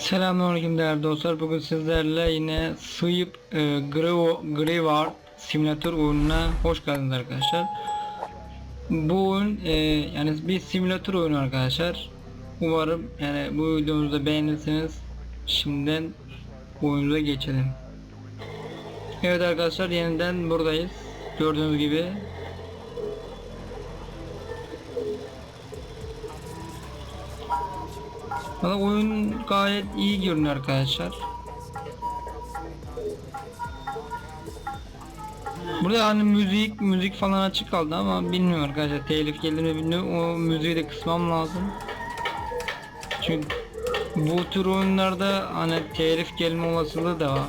Selamünaleyküm değerli dostlar. Bugün sizlerle yine Sweep e, Grevard simülatör oyununa hoş geldiniz arkadaşlar. Bu oyun e, yani bir simülatör oyunu arkadaşlar. Umarım yani bu videomuzu beğenirsiniz. Şimdiden oyunumuza geçelim. Evet arkadaşlar yeniden buradayız. Gördüğünüz gibi Valla oyun gayet iyi görünüyor arkadaşlar. Burada hani müzik müzik falan açık kaldı ama bilmiyorum arkadaşlar telif gelir mi bilmiyorum o müziği de kısmam lazım. Çünkü bu tür oyunlarda hani telif gelme olasılığı da var.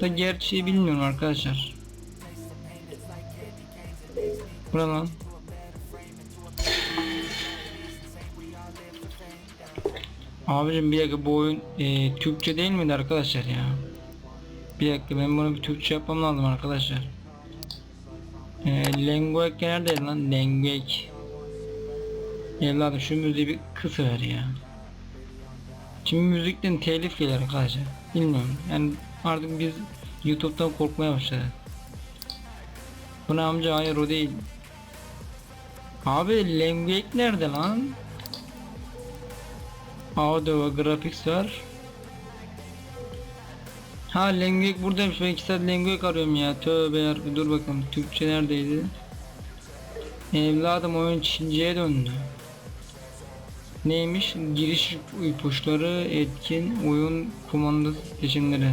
Da gerçeği bilmiyorum arkadaşlar. Bura Abicim bir dakika bu oyun e, Türkçe değil miydi arkadaşlar ya? Bir dakika ben bunu bir Türkçe yapmam lazım arkadaşlar. E, Language neredeydi lan? Language. Evladım şu müziği bir kısıver ya. Şimdi müzikten telif gelir arkadaşlar. Bilmiyorum. Yani artık biz YouTube'dan korkmaya başladık. Bu ne amca? Hayır o değil. Abi Language nerede lan? Audio ve graphics var. Ha Language buradaymış. Ben iki saat Language arıyorum ya. Tövbe yarabbi dur bakalım. Türkçe neredeydi? Evladım oyun Çince'ye döndü. Neymiş? Giriş ipuçları, etkin, oyun kumandası seçimleri.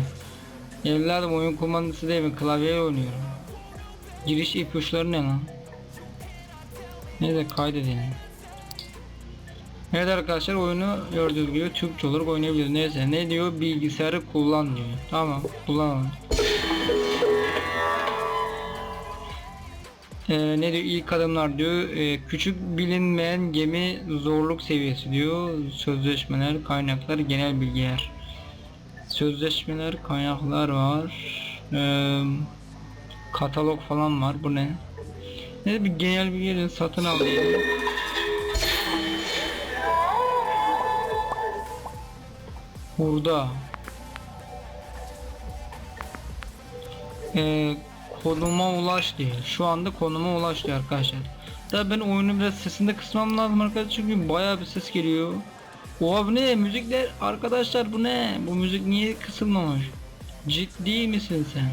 Evladım oyun kumandası değil mi? Klavyeyle oynuyorum. Giriş ipuçları ne lan? Neyse kaydedelim. Evet arkadaşlar oyunu gördüğünüz gibi Türkçe olarak oynayabiliriz. Neyse ne diyor? Bilgisayarı kullan diyor. Tamam kullanalım. Ee, ne diyor? İlk adımlar diyor Ee, küçük bilinmeyen gemi zorluk seviyesi diyor. Sözleşmeler kaynaklar genel bilgiler. Sözleşmeler kaynaklar var. Ee, katalog falan var. Bu ne? Ne bir genel bilgileri satın al Burada. Ee, konuma ulaş değil. Şu anda konuma ulaş diyor arkadaşlar. Tabi ben oyunu biraz sesinde kısmam lazım arkadaşlar çünkü bayağı bir ses geliyor. Oha bu ne? Müzikler arkadaşlar bu ne? Bu müzik niye kısılmamış? Ciddi misin sen?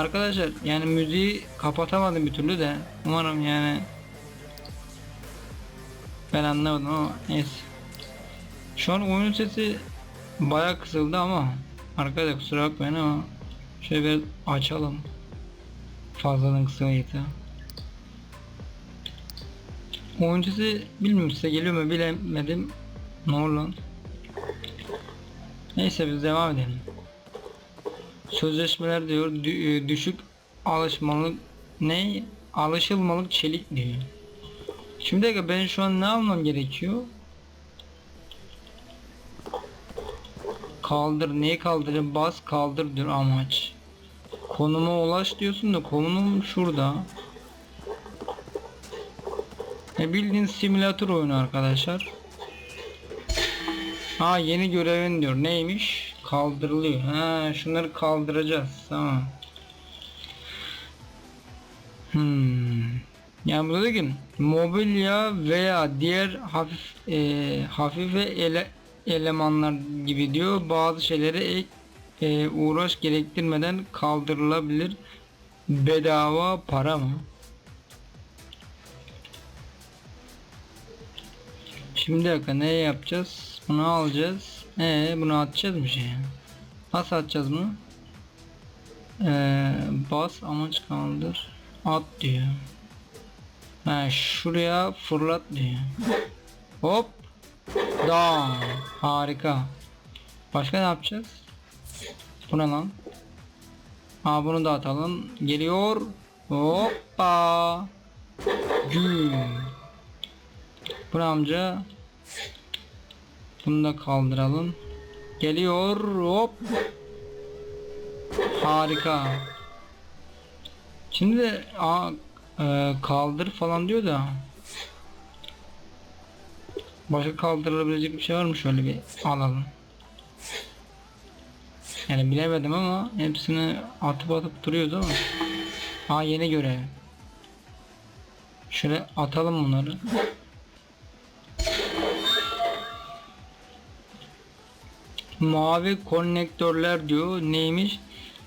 Arkadaşlar yani müziği kapatamadım bir türlü de umarım yani ben anlamadım ama neyse. Şu an oyunun sesi Baya kısıldı ama arkadaşlar kusura bakmayın ama şöyle bir açalım. Fazladan kısılıydı oyuncusu bilmiyorum size geliyor mu bilemedim. Lan? Neyse biz devam edelim. Sözleşmeler diyor e, düşük alışmalık ne? Alışılmalık çelik diyor. Şimdi ben şu an ne almam gerekiyor Kaldır neyi kaldırayım bas kaldır diyor amaç. Konuma ulaş diyorsun da konum şurada. E bildiğin simülatör oyunu arkadaşlar. Ha yeni görevin diyor neymiş? Kaldırılıyor. Ha şunları kaldıracağız. Tamam. Hmm. Yani burada ki mobilya veya diğer hafif e, hafif ve ele, elemanlar gibi diyor bazı şeylere ek e, uğraş gerektirmeden kaldırılabilir bedava para mı? Şimdi dakika ne yapacağız? Bunu alacağız. Ee bunu atacağız mı şey? Nasıl atacağız bunu? Ee, bas amaç kaldır. At diyor. Ha, şuraya fırlat diyor. Hop Down. Harika. Başka ne yapacağız? Bu ne lan? Ha bunu da atalım. Geliyor. Hoppa. Güm. Bu amca? Bunu da kaldıralım. Geliyor. Hop. Harika. Şimdi de a, e, kaldır falan diyor da Başka kaldırılabilecek bir şey var mı? Şöyle bir alalım. Yani bilemedim ama hepsini atıp atıp duruyoruz ama. Ha yeni görev. Şöyle atalım bunları. Mavi konnektörler diyor. Neymiş?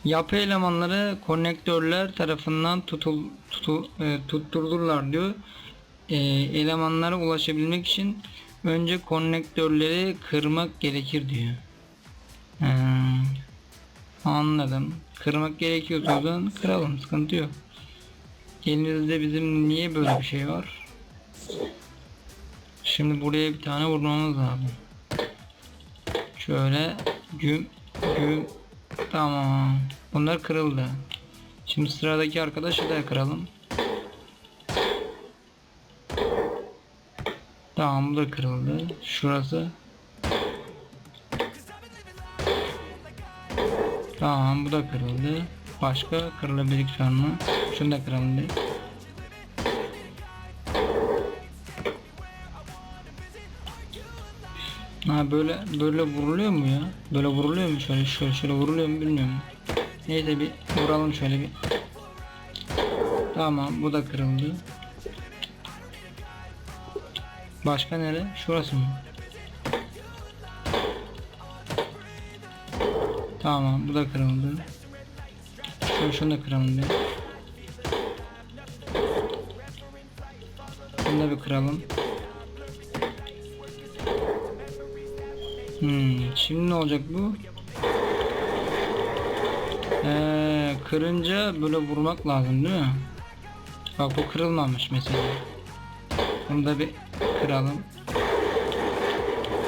Yapı elemanları konnektörler tarafından tutul, tutul, e, tutturdular diyor. E, elemanlara ulaşabilmek için önce konnektörleri kırmak gerekir diyor. Hmm, anladım. Kırmak gerekiyorsa o zaman kıralım. Sıkıntı yok. Elimizde bizim niye böyle bir şey var? Şimdi buraya bir tane vurmamız lazım. Şöyle güm güm tamam. Bunlar kırıldı. Şimdi sıradaki arkadaşı da kıralım. Tamam bu da kırıldı. Şurası. Tamam bu da kırıldı. Başka kırılabilir şu mı? Şunu da bir. Ha böyle böyle vuruluyor mu ya? Böyle vuruluyor mu şöyle şöyle şöyle vuruluyor mu bilmiyorum. Neyse bir vuralım şöyle bir. Tamam bu da kırıldı. Başka nere? Şurası mı? Tamam bu da kırıldı. Şunu, şunu da kıralım bir. Bunu da bir kıralım. Hmm, şimdi ne olacak bu? Ee, kırınca böyle vurmak lazım değil mi? Bak bu kırılmamış mesela. Bunu da bir kıralım.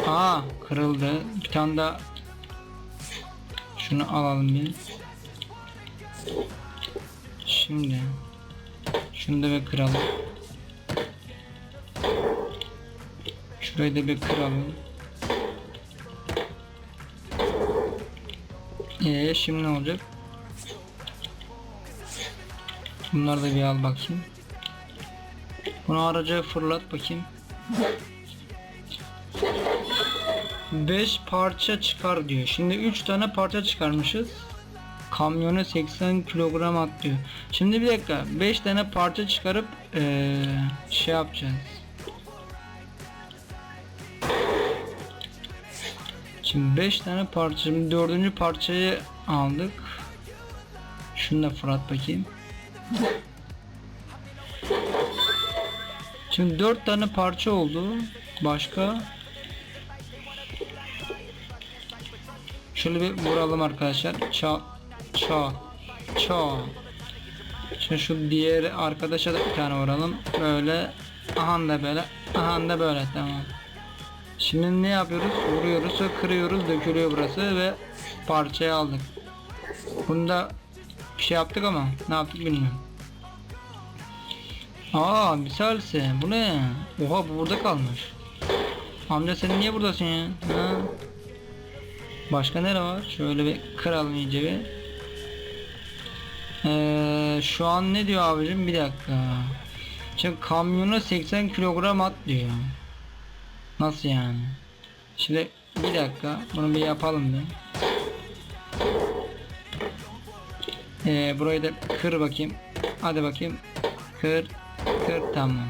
Aa kırıldı. Bir tane daha şunu alalım bir. Şimdi şunu da bir kıralım. Şurayı da bir kıralım. Ee şimdi ne olacak? Bunları da bir al bakayım. Bunu araca fırlat bakayım. 5 parça çıkar diyor. Şimdi 3 tane parça çıkarmışız. Kamyona 80 kilogram at diyor. Şimdi bir dakika 5 tane parça çıkarıp ee, şey yapacağız. Şimdi 5 tane parça. Şimdi dördüncü parçayı aldık. Şunu da fırlat bakayım. Şimdi 4 tane parça oldu. Başka? Şöyle bir vuralım arkadaşlar. Ça ça ça. Şimdi şu diğer arkadaşa da bir tane vuralım. Böyle. Aha da böyle. Aha da böyle tamam. Şimdi ne yapıyoruz? Vuruyoruz kırıyoruz. Dökülüyor burası ve parçayı aldık. Bunda bir şey yaptık ama ne yaptık bilmiyorum. Aa misalse bu ne? Oha bu burada kalmış. Amca sen niye buradasın ya? Ha? Başka nere var? Şöyle bir kıralım iyice bir. Ee, şu an ne diyor abicim? Bir dakika. Şimdi kamyona 80 kilogram at diyor. Nasıl yani? Şimdi bir dakika bunu bir yapalım bir. Ee, burayı da kır bakayım. Hadi bakayım. Kır. Kır tamam.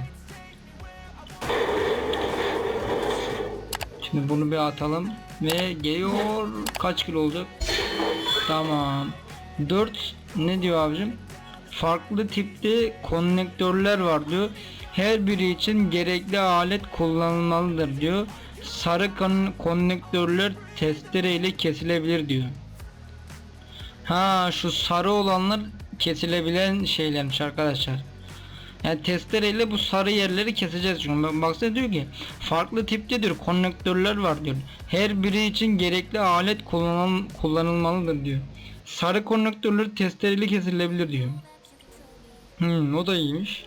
Şimdi bunu bir atalım ve geliyor kaç kilo olacak? Tamam. 4 ne diyor abicim? Farklı tipli konnektörler var diyor. Her biri için gerekli alet kullanılmalıdır diyor. Sarı kon konnektörler testere ile kesilebilir diyor. Ha şu sarı olanlar kesilebilen şeylermiş arkadaşlar. Yani testereyle bu sarı yerleri keseceğiz çünkü baksana diyor ki farklı tipte diyor konnektörler var diyor. Her biri için gerekli alet kullanıl kullanılmalıdır diyor. Sarı konnektörler testereyle kesilebilir diyor. Hmm, o da iyiymiş.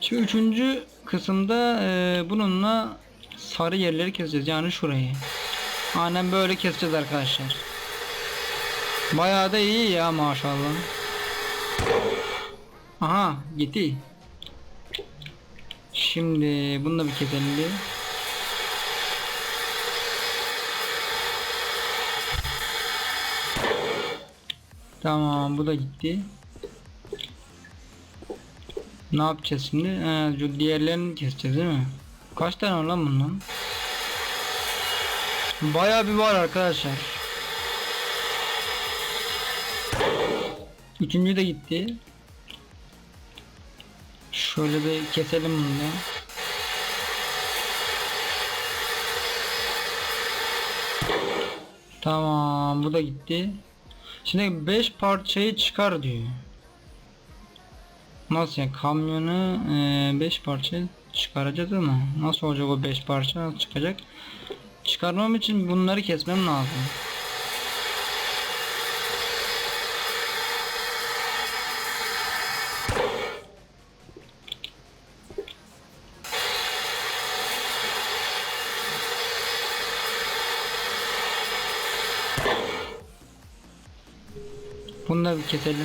Şu üçüncü kısımda e, bununla sarı yerleri keseceğiz yani şurayı. Aynen böyle keseceğiz arkadaşlar. Bayağı da iyi ya maşallah. Aha gitti. Şimdi bunu da bir keselim. Tamam bu da gitti. Ne yapacağız şimdi? Ee, şu diğerlerini keseceğiz değil mi? Kaç tane var lan bundan? Baya bir var arkadaşlar. Üçüncü de gitti. Şöyle bir keselim bunu. Tamam bu da gitti. Şimdi 5 parçayı çıkar diyor. Nasıl yani kamyonu 5 parça çıkaracağız ama nasıl olacak o 5 parça çıkacak? Çıkarmam için bunları kesmem lazım. Da.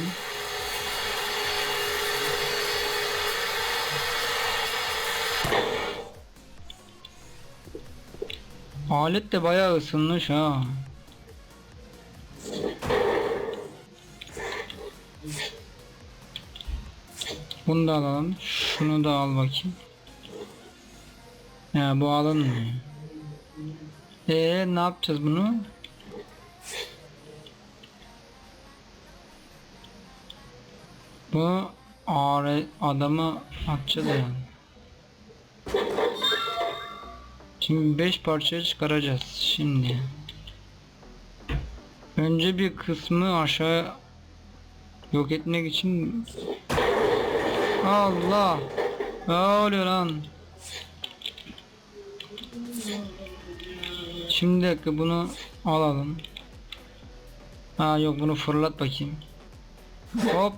Alet de bayağı ısınmış ha. Bunu da alalım. Şunu da al bakayım. Ya bu alınmıyor. Ee ne yapacağız bunu? Bu ağrı adamı atacağız yani. Şimdi 5 parçaya çıkaracağız şimdi. Önce bir kısmı aşağı yok etmek için. Allah! Ne oluyor lan? Şimdi dakika bunu alalım. Ha yok bunu fırlat bakayım. Hop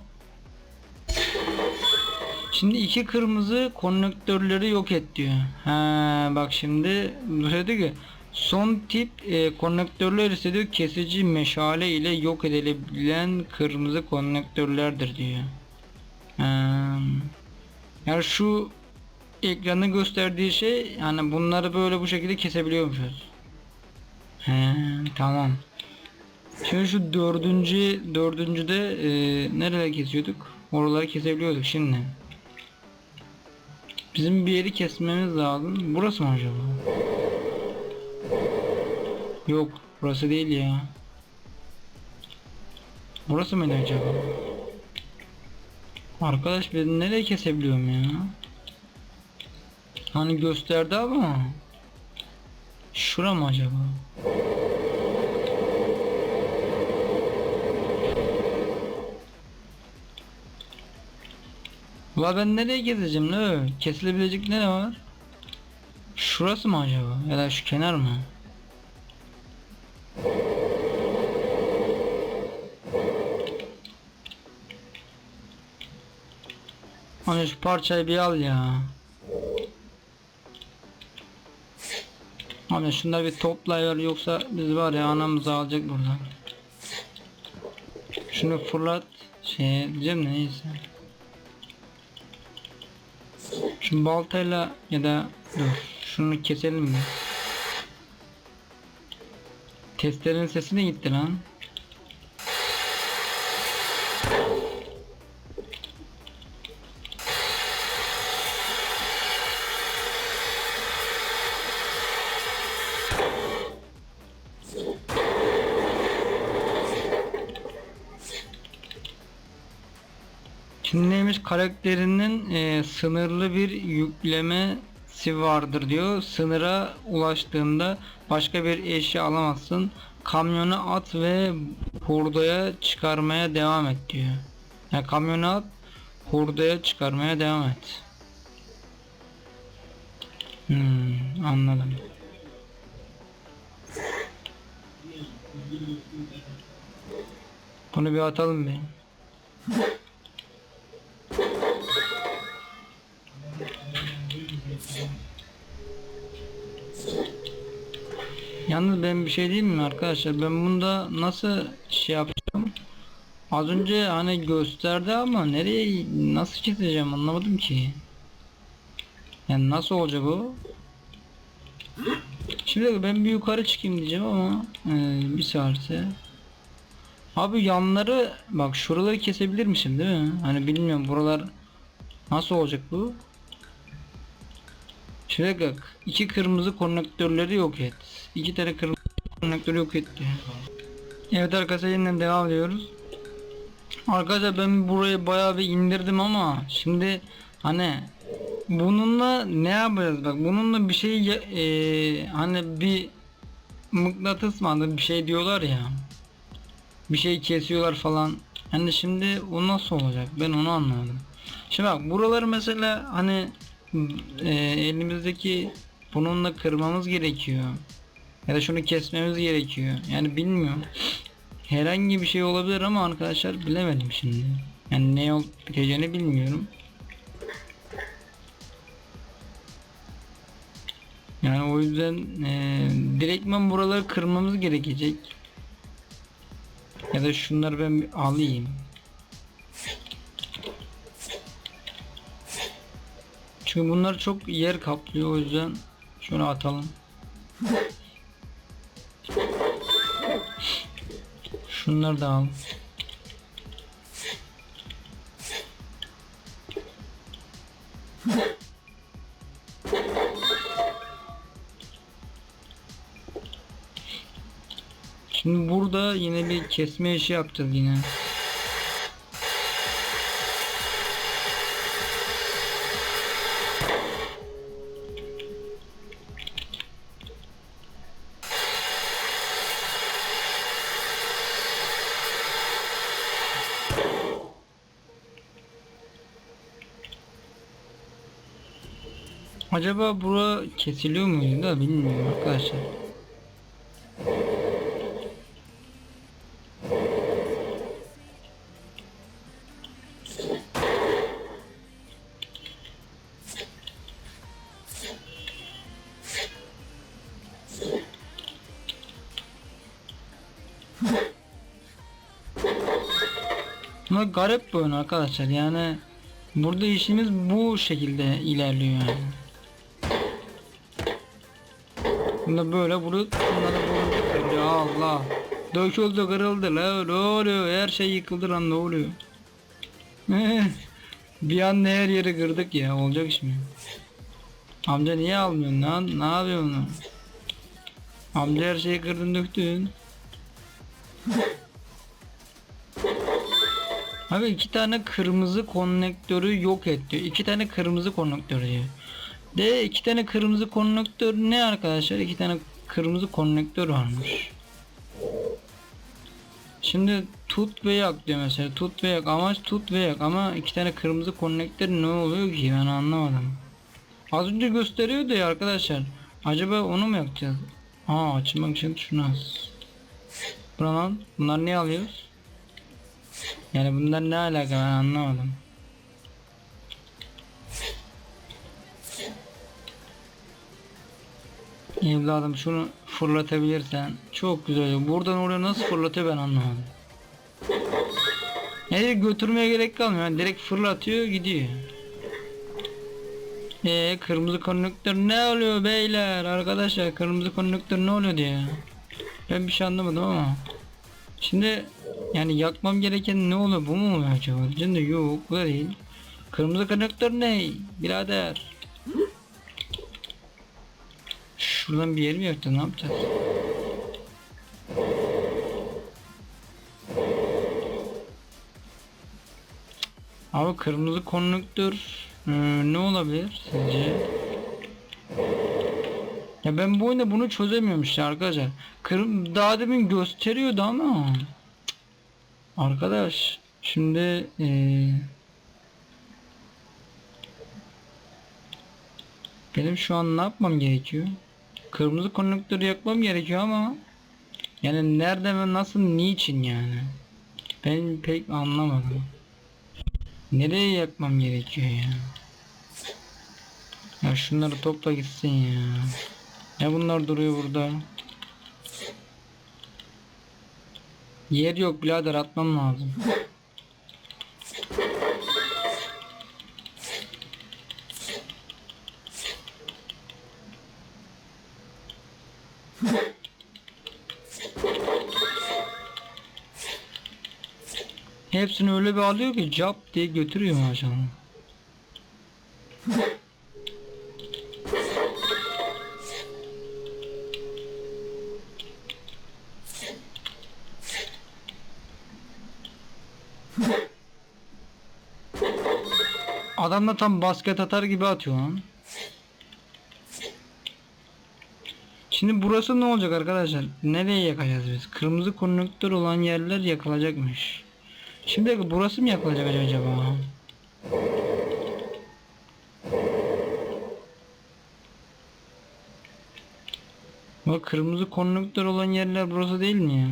Şimdi iki kırmızı konnektörleri yok et diyor. Ha bak şimdi dedi ki son tip e, konnektörler ise diyor kesici meşale ile yok edilebilen kırmızı konnektörlerdir diyor. Ha. Yani şu ekranı gösterdiği şey yani bunları böyle bu şekilde kesebiliyormuşuz. He, tamam. Şimdi şu dördüncü dördüncüde e, nereye kesiyorduk? Oraları kesebiliyorduk şimdi. Bizim bir yeri kesmemiz lazım. Burası mı acaba? Yok, burası değil ya. Burası mıydı acaba? Arkadaş ben nereye kesebiliyorum ya? Hani gösterdi ama Şura mı acaba? Ula ben nereye gezeceğim ne? Kesilebilecek ne var? Şurası mı acaba? Ya da şu kenar mı? Hani şu parçayı bir al ya. Hani şunları bir toplayır yoksa biz var ya anamızı alacak buradan. Şunu fırlat. Şey diyeceğim neyse. Şu baltayla ya da dur şunu keselim mi? Testlerin sesi de gitti lan. Karakterinin e, sınırlı bir yüklemesi vardır diyor. Sınıra ulaştığında başka bir eşya alamazsın. Kamyona at ve hurdaya çıkarmaya devam et diyor. Yani kamyona at hurdaya çıkarmaya devam et. Hmm, anladım. Bunu bir atalım bir. Yalnız ben bir şey diyeyim mi arkadaşlar? Ben bunda nasıl şey yapacağım? Az önce hani gösterdi ama nereye nasıl keseceğim anlamadım ki. Yani nasıl olacak o? Şimdi ben bir yukarı çıkayım diyeceğim ama e, bir saniye Abi yanları bak şuraları kesebilirmişim değil mi? Hani bilmiyorum buralar nasıl olacak bu? Şuraya bak. iki kırmızı konnektörleri yok et. İki tane kırmızı konnektörü yok et diyor. Evet arkadaşlar yeniden devam ediyoruz. Arkadaşlar ben burayı bayağı bir indirdim ama şimdi hani bununla ne yapacağız bak bununla bir şey eee, hani bir mıknatıs mı bir şey diyorlar ya bir şey kesiyorlar falan hani şimdi o nasıl olacak ben onu anlamadım şimdi bak buraları mesela hani eee, elimizdeki bununla kırmamız gerekiyor. Ya da şunu kesmemiz gerekiyor. Yani bilmiyorum. Herhangi bir şey olabilir ama arkadaşlar bilemedim şimdi. Yani ne ol biteceğini bilmiyorum. Yani o yüzden eee direktmen buraları kırmamız gerekecek. Ya da şunları ben alayım. Çünkü bunlar çok yer kaplıyor o yüzden şunu atalım. Şunları da al. Şimdi burada yine bir kesme işi yapacağız yine. Acaba bura kesiliyor muydu da bilmiyorum arkadaşlar. Ama garip bir oyun arkadaşlar yani burada işimiz bu şekilde ilerliyor yani. Bunda böyle vurup bunları vurup kırıyor Allah. Döküldü kırıldı la ne oluyor her şey yıkıldı lan ne oluyor. bir anda her yeri kırdık ya olacak iş mi? Amca niye almıyorsun lan ne yapıyorsun lan? Amca her şeyi kırdın döktün. Abi iki tane kırmızı konnektörü yok et diyor. İki tane kırmızı konnektör diyor. De iki tane kırmızı konnektör ne arkadaşlar? İki tane kırmızı konnektör varmış. Şimdi tut ve yak diyor mesela. Tut ve yak. Amaç tut ve yak. Ama iki tane kırmızı konnektör ne oluyor ki? Ben anlamadım. Az önce gösteriyordu ya arkadaşlar. Acaba onu mu yakacağız? Aa açmak için şunu az. Buna lan. Bunlar ne alıyoruz? Yani bunlar ne alaka ben anlamadım. Evladım şunu fırlatabilirsen çok güzel. Buradan oraya nasıl fırlatıyor ben anlamadım. Yani götürmeye gerek kalmıyor. Yani direkt fırlatıyor gidiyor. Ee kırmızı konnektör ne oluyor beyler arkadaşlar kırmızı konnektör ne oluyor diye. Ben bir şey anlamadım ama. Şimdi yani yakmam gereken ne oluyor bu mu oluyor acaba? Şimdi yok bu da değil. Kırmızı konnektör ne birader? Şuradan bir yer mi yaktı ne yapacağız? Abi kırmızı konnektör e, ne olabilir sizce? Ya ben bu oyunda bunu çözemiyorum işte arkadaşlar. Kırm daha demin gösteriyordu ama. Arkadaş şimdi eee benim şu an ne yapmam gerekiyor? Kırmızı konnektörü yakmam gerekiyor ama yani nerede ve nasıl niçin yani? Ben pek anlamadım. Nereye yakmam gerekiyor ya? Ya şunları topla gitsin ya. Ne bunlar duruyor burada? Yer yok birader atmam lazım. Hepsini öyle bir alıyor ki cap diye götürüyor maşallah. Adam da tam basket atar gibi atıyor lan. Şimdi burası ne olacak arkadaşlar? Nereye yakacağız biz? Kırmızı konnektör olan yerler yakılacakmış. Şimdi burası mı yakılacak acaba? Bak kırmızı konnektör olan yerler burası değil mi ya?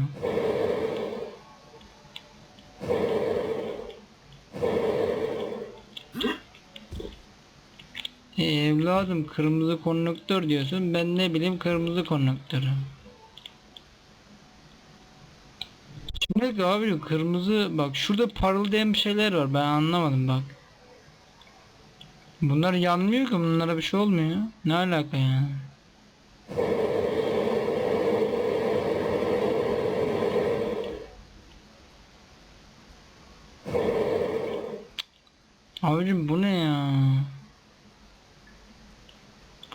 E, evladım kırmızı konnektör diyorsun. Ben ne bileyim kırmızı konnektörü. Şimdi abi kırmızı bak şurada parıldayan bir şeyler var. Ben anlamadım bak. Bunlar yanmıyor ki bunlara bir şey olmuyor. Ne alaka yani? Abicim bu ne ya?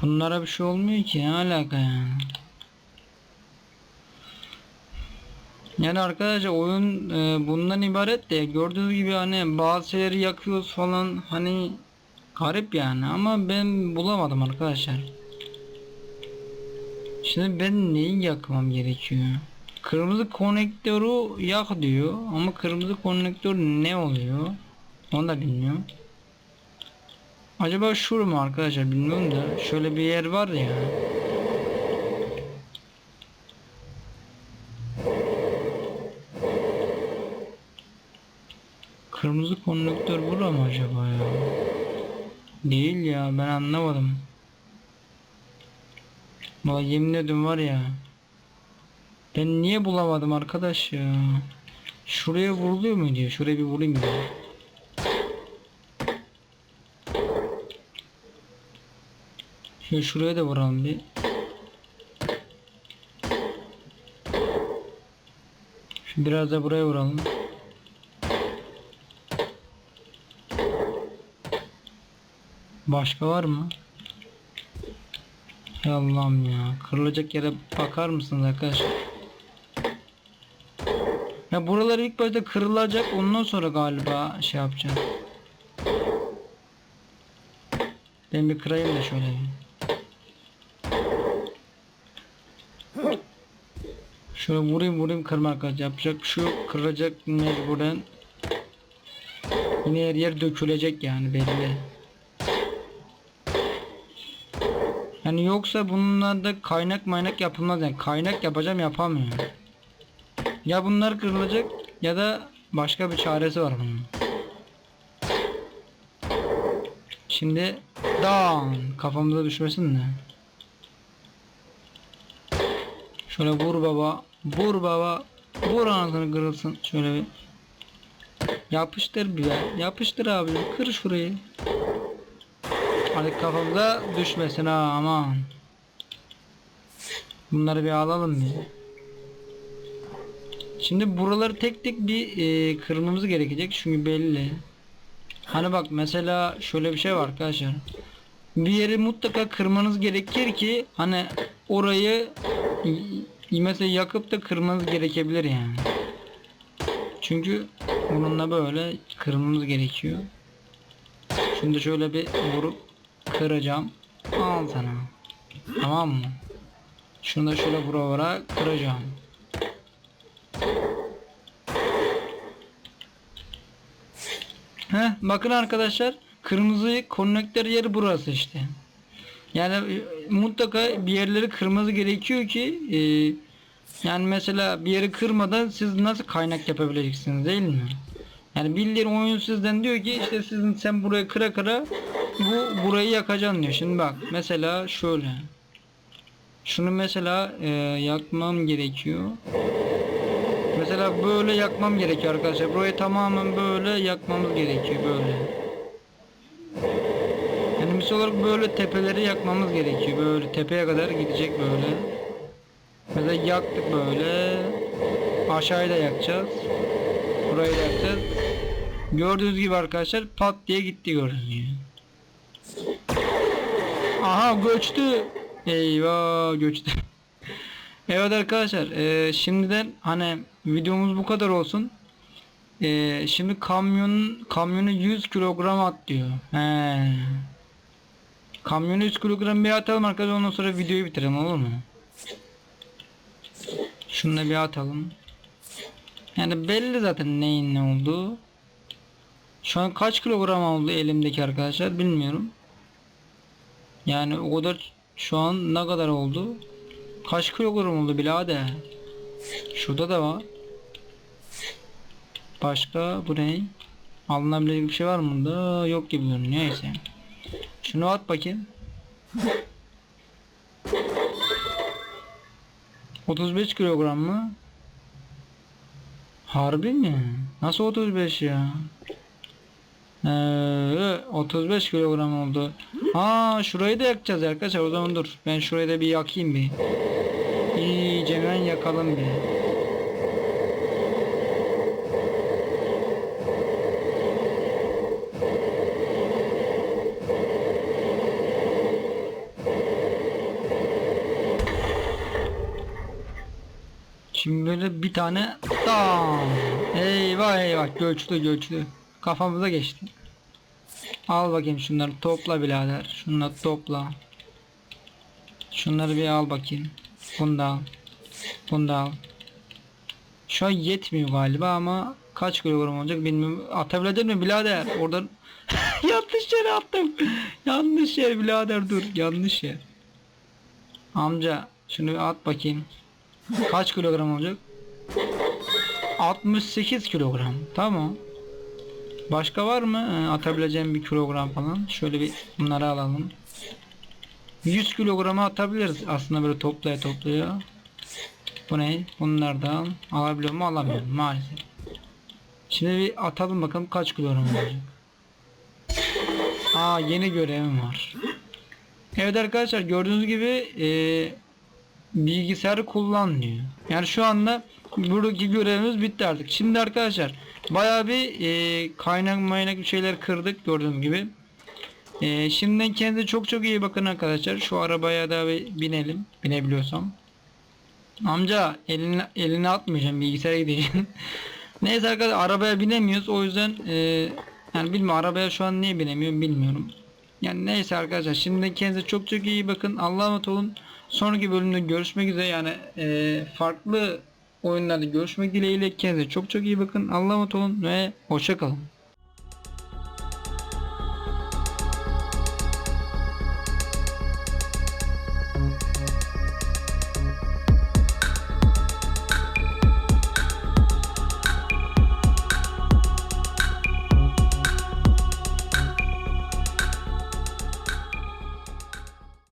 Bunlara bir şey olmuyor ki ne alaka yani? Yani arkadaşlar oyun e, bundan ibaret de gördüğünüz gibi hani bazı şeyleri yakıyoruz falan hani garip yani ama ben bulamadım arkadaşlar. Şimdi ben neyi yakmam gerekiyor? Kırmızı konnektörü yak diyor ama kırmızı konnektör ne oluyor? Onu da bilmiyorum. Acaba şur mu arkadaşlar bilmiyorum da şöyle bir yer var ya. Kırmızı konnektör bura mı acaba ya? Değil ya ben anlamadım. Valla yemin ediyorum var ya. Ben niye bulamadım arkadaş ya? Şuraya vuruluyor mu diyor. Şuraya bir vurayım ya. Şöyle şuraya da vuralım bir. Şu biraz da buraya vuralım. Başka var mı? Hay Allah'ım ya. Kırılacak yere bakar mısınız arkadaşlar? Ya buralar ilk başta kırılacak ondan sonra galiba şey yapacağım. Ben bir kırayım da şöyle. Şöyle vurayım vurayım kırma arkadaşlar. Yapacak bir şey yok. Kıracak mecburen. Yine her yer dökülecek yani belli. Yani yoksa bunlarda kaynak maynak yapılmaz yani. Kaynak yapacağım yapamıyorum. Ya bunlar kırılacak ya da başka bir çaresi var bunun. Şimdi down kafamıza düşmesin de. Şöyle vur baba. Vur baba. Vur anasını kırılsın. Şöyle bir. Yapıştır bir. Yapıştır abi. Kır şurayı. Hadi kafamıza düşmesin ha aman. Bunları bir alalım bir. Şimdi buraları tek tek bir e, kırmamız gerekecek çünkü belli. Hani bak mesela şöyle bir şey var arkadaşlar. Bir yeri mutlaka kırmanız gerekir ki hani orayı mesela yakıp da kırmanız gerekebilir yani. Çünkü bununla böyle kırmamız gerekiyor. Şimdi şöyle bir vurup kıracağım. Al sana. Tamam mı? Şunu da şöyle vura kıracağım. Heh, bakın arkadaşlar kırmızı konnektör yeri burası işte. Yani e, mutlaka bir yerleri kırması gerekiyor ki e, yani mesela bir yeri kırmadan siz nasıl kaynak yapabileceksiniz değil mi? Yani bildiğin oyun sizden diyor ki işte sizin sen buraya kıra kıra bu burayı yakacaksın diyor. Şimdi bak mesela şöyle. Şunu mesela e, yakmam gerekiyor. Mesela böyle yakmam gerekiyor arkadaşlar. Burayı tamamen böyle yakmamız gerekiyor böyle. Yani misal olarak böyle tepeleri yakmamız gerekiyor. Böyle tepeye kadar gidecek böyle. Mesela yaktık böyle. Aşağıya da yakacağız. Burayı da yapacağız. Gördüğünüz gibi arkadaşlar pat diye gitti gördüğünüz gibi. Aha göçtü. Eyvah göçtü. evet arkadaşlar e, şimdiden hani videomuz bu kadar olsun. E, şimdi kamyonun kamyonu 100 kilogram at diyor. He. Kamyonu 100 kilogram bir atalım arkadaşlar ondan sonra videoyu bitirelim olur mu? Şunu da bir atalım. Yani belli zaten neyin ne olduğu. Şu an kaç kilogram oldu elimdeki arkadaşlar bilmiyorum. Yani o kadar şu an ne kadar oldu? Kaç kilogram oldu birader? Şurada da var. Başka bu ne? Alınabilecek bir şey var mı da? Yok gibi görünüyor. Neyse. Şunu at bakayım. 35 kilogram mı? Harbi mi? Nasıl 35 ya? Ee, 35 kilogram oldu. Aa şurayı da yakacağız arkadaşlar. O zaman dur. Ben şurayı da bir yakayım bir. İyice hemen yakalım bir. Şimdi böyle bir tane dam. Eyvah eyvah göçtü göçtü. Kafamıza geçti. Al bakayım şunları topla birader. Şunları topla. Şunları bir al bakayım. Bunu da al. Bunu da al. Şu an yetmiyor galiba ama kaç kilogram olacak bilmiyorum. Atabilecek mi birader? Oradan yanlış yere attım. yanlış yer birader dur. Yanlış yer. Amca şunu at bakayım. Kaç kilogram olacak? 68 kilogram. Tamam. Başka var mı? Ee, atabileceğim bir kilogram falan. Şöyle bir bunları alalım. 100 kilograma atabiliriz aslında böyle toplaya toplaya. Bu ne? Bunlardan alabiliyor mu? Alamıyorum maalesef. Şimdi bir atalım bakalım kaç kilogram olacak. Aa yeni görevim var. Evet arkadaşlar gördüğünüz gibi eee bilgisayarı kullanmıyor. Yani şu anda buradaki görevimiz bitti artık. Şimdi arkadaşlar bayağı bir e, kaynak maynak bir şeyler kırdık gördüğünüz gibi. E, şimdiden kendinize çok çok iyi bakın arkadaşlar. Şu arabaya da bir binelim. Binebiliyorsam. Amca elini, elini atmayacağım bilgisayara gideceğim. Neyse arkadaşlar arabaya binemiyoruz. O yüzden e, yani bilmiyorum arabaya şu an niye binemiyorum bilmiyorum. Yani neyse arkadaşlar şimdi kendinize çok çok iyi bakın. Allah'a emanet olun. Sonraki bölümde görüşmek üzere yani e, farklı oyunlarda görüşmek dileğiyle kendinize çok çok iyi bakın. Allah'a emanet olun ve hoşça kalın.